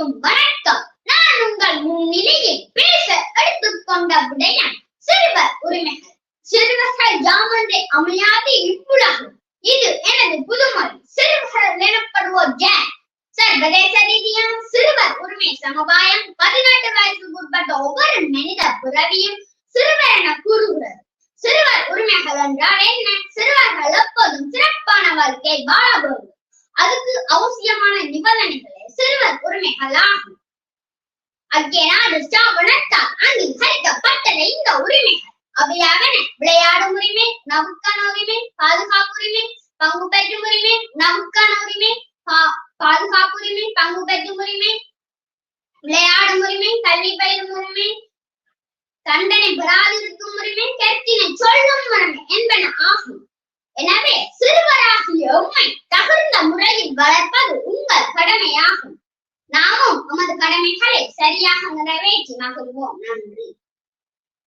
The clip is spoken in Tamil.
அனைவருக்கும் வணக்கம். நான் உங்கள் முன்னிலையில் பேச எடுத்துக்கொண்ட விடயம் சிறுவர் உரிமைகள். சிறுவர்கள் யாமன்றே அமையாது இவ்வுலகம் இது எனது புதுமொழி. சிறுவர்கள் எனப்படுவோர் யார்? சர்வதேச ரீதியான சிறுவர் உரிமை சமுதாயம் பதினெட்டு வயசுக்கு உட்பட்ட ஒவ்வொரு மனித பிறவியும் சிறுவர் என கூறுகிறது. சிறுவர் உரிமைகள் என்றால் என்ன? சிறுவர்கள் எப்போதும் சிறப்பான வாழ்க்கை வாழ வேண்டும். அதுக்கு அவசியமான நிபந்தனைகளே சிறுவர் உரிமைகளாகும் அக்கேனா அங்கே உணர்த்தால் ஸ்தாபனத்தால் அங்கீகரிக்கப்பட்டது இந்த உரிமைகள். அவையாவன விளையாடும் உரிமை நமக்கான உரிமை பாதுகாப்பு உரிமை பங்கு பெற்றும் உரிமை நமக்கான உரிமை பாதுகாப்பு உரிமை பங்கு பெற்றும் உரிமை விளையாடும் உரிமை கல்வி பயிரும் உரிமை தண்டனை பெறாதிருக்கும் உரிமை கருத்தினை சொல்லும் உரிமை என்பன ஆகும். எனவே சிறுவராகிய உண்மை தகுந்த முறையில் வளர்ப்பது உங்கள் கடமையாகும். நாமும் நமது கடமைகளை சரியாக நிறைவேற்றி மகிழ்வோம். நன்றி.